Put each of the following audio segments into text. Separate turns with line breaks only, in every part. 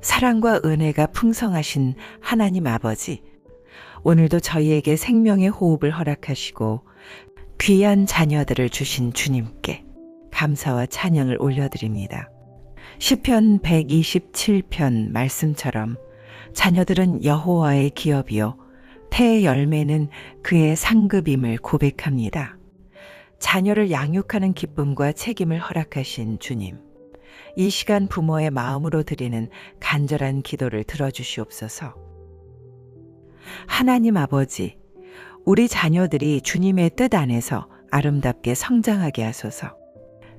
사랑과 은혜가 풍성하신 하나님 아버지, 오늘도 저희에게 생명의 호흡을 허락하시고 귀한 자녀들을 주신 주님께 감사와 찬양을 올려드립니다. 시편 127편 말씀처럼 자녀들은 여호와의 기업이요 태의 열매는 그의 상급임을 고백합니다. 자녀를 양육하는 기쁨과 책임을 허락하신 주님. 이 시간 부모의 마음으로 드리는 간절한 기도를 들어주시옵소서. 하나님 아버지, 우리 자녀들이 주님의 뜻 안에서 아름답게 성장하게 하소서.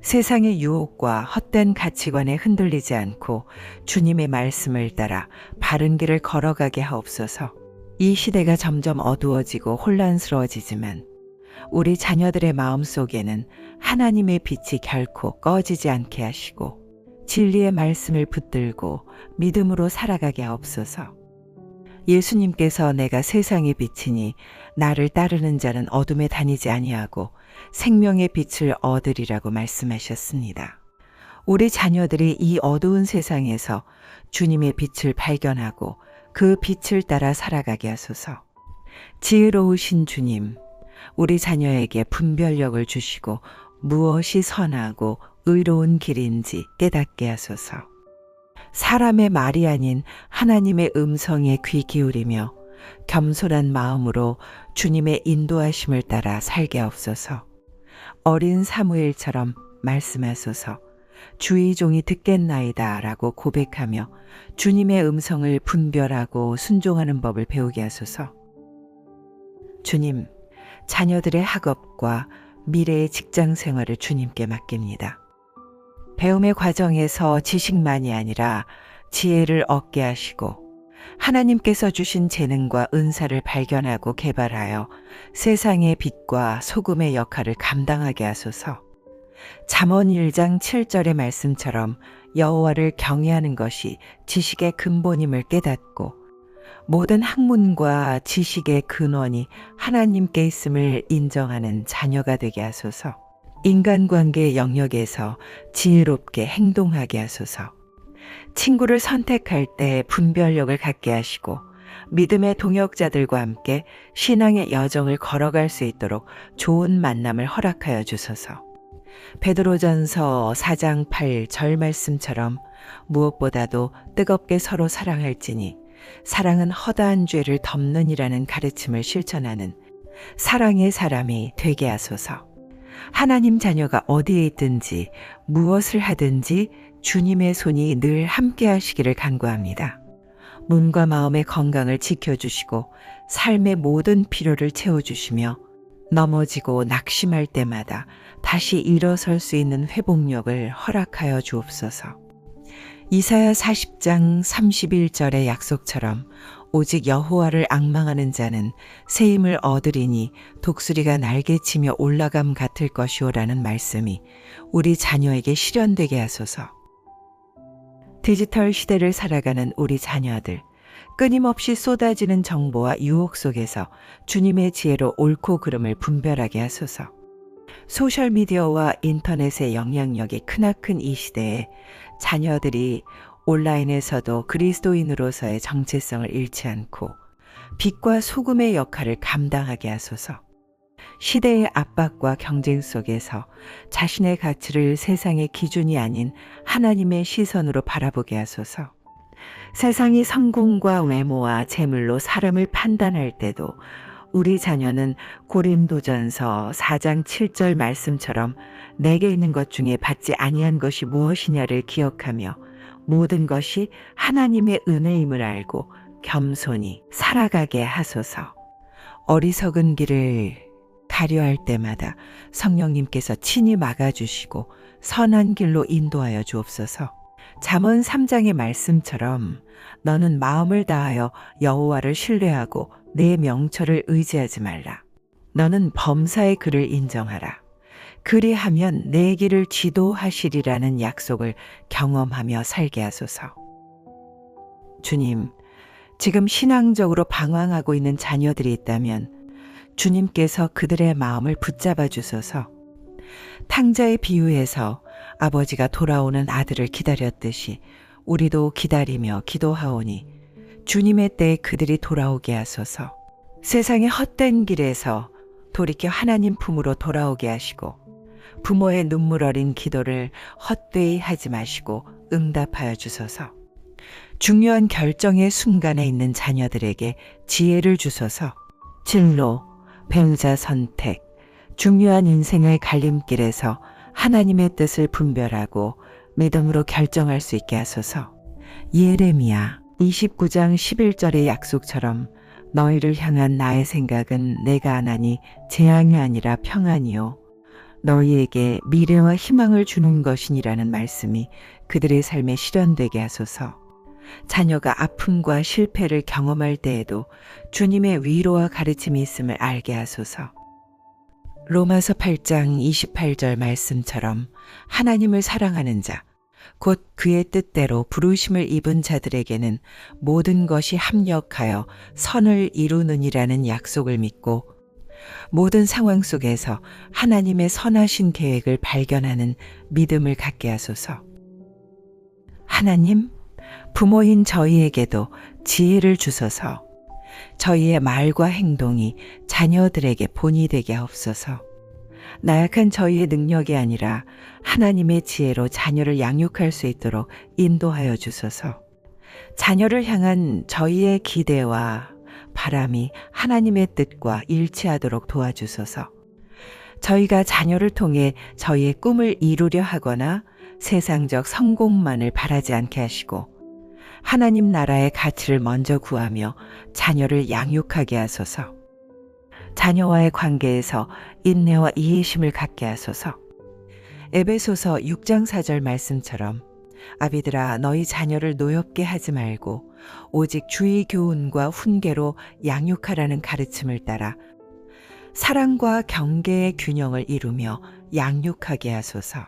세상의 유혹과 헛된 가치관에 흔들리지 않고 주님의 말씀을 따라 바른 길을 걸어가게 하옵소서. 이 시대가 점점 어두워지고 혼란스러워지지만 우리 자녀들의 마음 속에는 하나님의 빛이 결코 꺼지지 않게 하시고 진리의 말씀을 붙들고 믿음으로 살아가게 하옵소서. 예수님께서 내가 세상의 빛이니 나를 따르는 자는 어둠에 다니지 아니하고 생명의 빛을 얻으리라고 말씀하셨습니다. 우리 자녀들이 이 어두운 세상에서 주님의 빛을 발견하고 그 빛을 따라 살아가게 하소서. 지혜로우신 주님, 우리 자녀에게 분별력을 주시고 무엇이 선하고 의로운 길인지 깨닫게 하소서. 사람의 말이 아닌 하나님의 음성에 귀 기울이며 겸손한 마음으로 주님의 인도하심을 따라 살게 하옵소서. 어린 사무엘처럼 말씀하소서. 주의 종이 듣겠나이다 라고 고백하며 주님의 음성을 분별하고 순종하는 법을 배우게 하소서. 주님, 자녀들의 학업과 미래의 직장 생활을 주님께 맡깁니다. 배움의 과정에서 지식만이 아니라 지혜를 얻게 하시고 하나님께서 주신 재능과 은사를 발견하고 개발하여 세상의 빛과 소금의 역할을 감당하게 하소서. 잠언 1장 7절의 말씀처럼 여호와를 경외하는 것이 지식의 근본임을 깨닫고 모든 학문과 지식의 근원이 하나님께 있음을 인정하는 자녀가 되게 하소서. 인간관계 영역에서 지혜롭게 행동하게 하소서. 친구를 선택할 때 분별력을 갖게 하시고 믿음의 동역자들과 함께 신앙의 여정을 걸어갈 수 있도록 좋은 만남을 허락하여 주소서. 베드로전서 4장 8절 말씀처럼 무엇보다도 뜨겁게 서로 사랑할지니 사랑은 허다한 죄를 덮는이라는 가르침을 실천하는 사랑의 사람이 되게 하소서. 하나님 자녀가 어디에 있든지 무엇을 하든지 주님의 손이 늘 함께 하시기를 간구합니다. 몸과 마음의 건강을 지켜주시고 삶의 모든 필요를 채워주시며 넘어지고 낙심할 때마다 다시 일어설 수 있는 회복력을 허락하여 주옵소서. 이사야 40장 31절의 약속처럼 오직 여호와를 악망하는 자는 새 힘을 얻으리니 독수리가 날개치며 올라감 같을 것이오라는 말씀이 우리 자녀에게 실현되게 하소서. 디지털 시대를 살아가는 우리 자녀들, 끊임없이 쏟아지는 정보와 유혹 속에서 주님의 지혜로 옳고 그름을 분별하게 하소서. 소셜미디어와 인터넷의 영향력이 크나큰 이 시대에 자녀들이 온라인에서도 그리스도인으로서의 정체성을 잃지 않고 빛과 소금의 역할을 감당하게 하소서. 시대의 압박과 경쟁 속에서 자신의 가치를 세상의 기준이 아닌 하나님의 시선으로 바라보게 하소서. 세상이 성공과 외모와 재물로 사람을 판단할 때도 우리 자녀는 고린도전서 4장 7절 말씀처럼 내게 있는 것 중에 받지 아니한 것이 무엇이냐를 기억하며 모든 것이 하나님의 은혜임을 알고 겸손히 살아가게 하소서. 어리석은 길을 가려할 때마다 성령님께서 친히 막아주시고 선한 길로 인도하여 주옵소서. 잠언 3장의 말씀처럼 너는 마음을 다하여 여호와를 신뢰하고 내 명철을 의지하지 말라. 너는 범사의 글을 인정하라. 그리하면 내 길을 지도하시리라는 약속을 경험하며 살게 하소서. 주님, 지금 신앙적으로 방황하고 있는 자녀들이 있다면 주님께서 그들의 마음을 붙잡아 주소서. 탕자의 비유에서 아버지가 돌아오는 아들을 기다렸듯이 우리도 기다리며 기도하오니 주님의 때에 그들이 돌아오게 하소서. 세상의 헛된 길에서 돌이켜 하나님 품으로 돌아오게 하시고 부모의 눈물 어린 기도를 헛되이 하지 마시고 응답하여 주소서. 중요한 결정의 순간에 있는 자녀들에게 지혜를 주소서. 진로, 배우자 선택, 중요한 인생의 갈림길에서 하나님의 뜻을 분별하고 믿음으로 결정할 수 있게 하소서. 예레미야 29장 11절의 약속처럼 너희를 향한 나의 생각은 내가 하나니 재앙이 아니라 평안이요. 너희에게 미래와 희망을 주는 것이니라는 말씀이 그들의 삶에 실현되게 하소서. 자녀가 아픔과 실패를 경험할 때에도 주님의 위로와 가르침이 있음을 알게 하소서. 로마서 8장 28절 말씀처럼 하나님을 사랑하는 자, 곧 그의 뜻대로 부르심을 입은 자들에게는 모든 것이 합력하여 선을 이루느니라는 약속을 믿고 모든 상황 속에서 하나님의 선하신 계획을 발견하는 믿음을 갖게 하소서. 하나님, 부모인 저희에게도 지혜를 주소서. 저희의 말과 행동이 자녀들에게 본이 되게 하옵소서. 나약한 저희의 능력이 아니라 하나님의 지혜로 자녀를 양육할 수 있도록 인도하여 주소서. 자녀를 향한 저희의 기대와 바람이 하나님의 뜻과 일치하도록 도와주소서. 저희가 자녀를 통해 저희의 꿈을 이루려 하거나 세상적 성공만을 바라지 않게 하시고 하나님 나라의 가치를 먼저 구하며 자녀를 양육하게 하소서. 자녀와의 관계에서 인내와 이해심을 갖게 하소서. 에베소서 6장 4절 말씀처럼 아비들아 너희 자녀를 노엽게 하지 말고 오직 주의 교훈과 훈계로 양육하라는 가르침을 따라 사랑과 경계의 균형을 이루며 양육하게 하소서.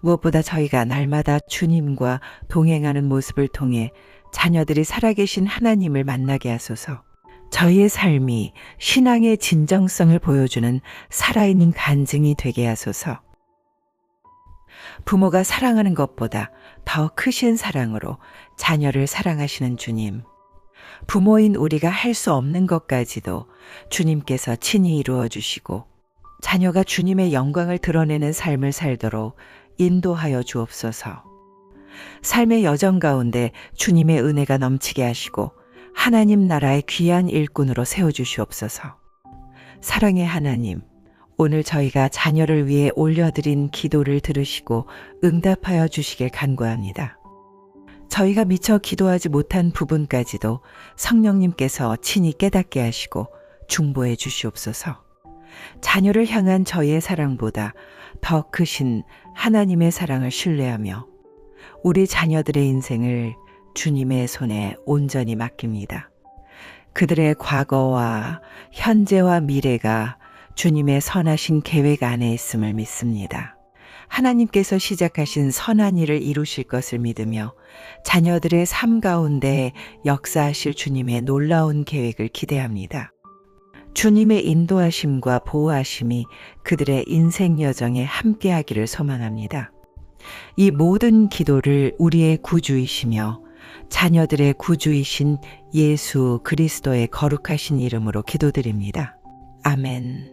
무엇보다 저희가 날마다 주님과 동행하는 모습을 통해 자녀들이 살아계신 하나님을 만나게 하소서. 저희의 삶이 신앙의 진정성을 보여주는 살아있는 간증이 되게 하소서. 부모가 사랑하는 것보다 더 크신 사랑으로 자녀를 사랑하시는 주님. 부모인 우리가 할 수 없는 것까지도 주님께서 친히 이루어 주시고 자녀가 주님의 영광을 드러내는 삶을 살도록 인도하여 주옵소서. 삶의 여정 가운데 주님의 은혜가 넘치게 하시고 하나님 나라의 귀한 일꾼으로 세워주시옵소서. 사랑의 하나님, 오늘 저희가 자녀를 위해 올려드린 기도를 들으시고 응답하여 주시길 간구합니다. 저희가 미처 기도하지 못한 부분까지도 성령님께서 친히 깨닫게 하시고 중보해 주시옵소서. 자녀를 향한 저희의 사랑보다 더 크신 하나님의 사랑을 신뢰하며 우리 자녀들의 인생을 주님의 손에 온전히 맡깁니다. 그들의 과거와 현재와 미래가 주님의 선하신 계획 안에 있음을 믿습니다. 하나님께서 시작하신 선한 일을 이루실 것을 믿으며 자녀들의 삶 가운데 역사하실 주님의 놀라운 계획을 기대합니다. 주님의 인도하심과 보호하심이 그들의 인생 여정에 함께하기를 소망합니다. 이 모든 기도를 우리의 구주이시며 자녀들의 구주이신 예수 그리스도의 거룩하신 이름으로 기도드립니다. 아멘.